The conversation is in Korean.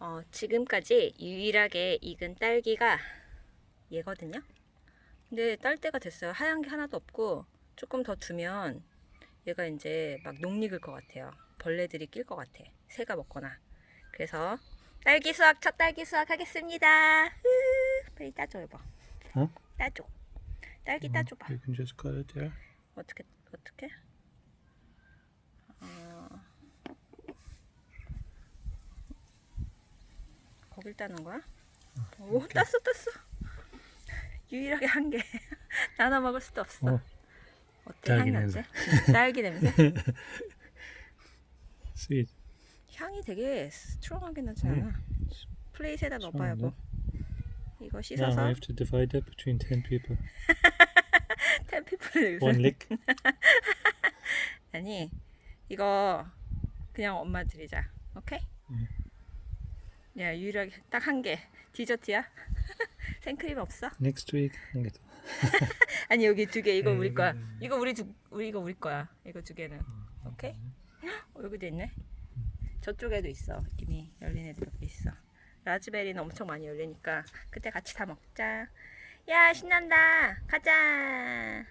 어, 지금까지 유일하게 익은 딸기가 얘거든요. 근데 딸 때가 됐어요. 하얀 게 하나도 없고 조금 더 두면 얘가 이제 막 녹익을 것 같아요. 벌레들이 낄 것 같아. 새가 먹거나. 그래서 딸기 수확 첫 딸기 수확 하겠습니다. 으, 빨리 따줘 여보. 어? 따줘. 딸기 따줘봐. You can just cut it there. 어떻게 어떻게? 거길 따는 거야? 오 땄어 땄어. 유일하게 한 개. 나눠 먹을 수도 없어. 어. 어때 향이 냄새. 딸기 냄새. Sweet. 향이 되게 스트롱하게 나지 음. 않아? 플레이트에다 넣어봐요. 스트롱한데? 뭐. 이거 Now I 씻어서 have to divide that between 10 people. 텐피플을 One lick. 아니 이거 그냥 엄마 드리자 오케이? 응. 야 유일하게 딱 한 개 디저트야? 생크림 없어? Next week. 한 개 더. 아니 여기 두 개 이거 네, 우리 거야 이거, 네. 이거 우리 두 우리 이거 우리 거야 이거 두 개는 오케이? 어, 여기도 있네 저쪽에도 있어 이미 열린 애들 몇 개 있어 라즈베리는 엄청 많이 열리니까 그때 같이 다 먹자 야 신난다 가자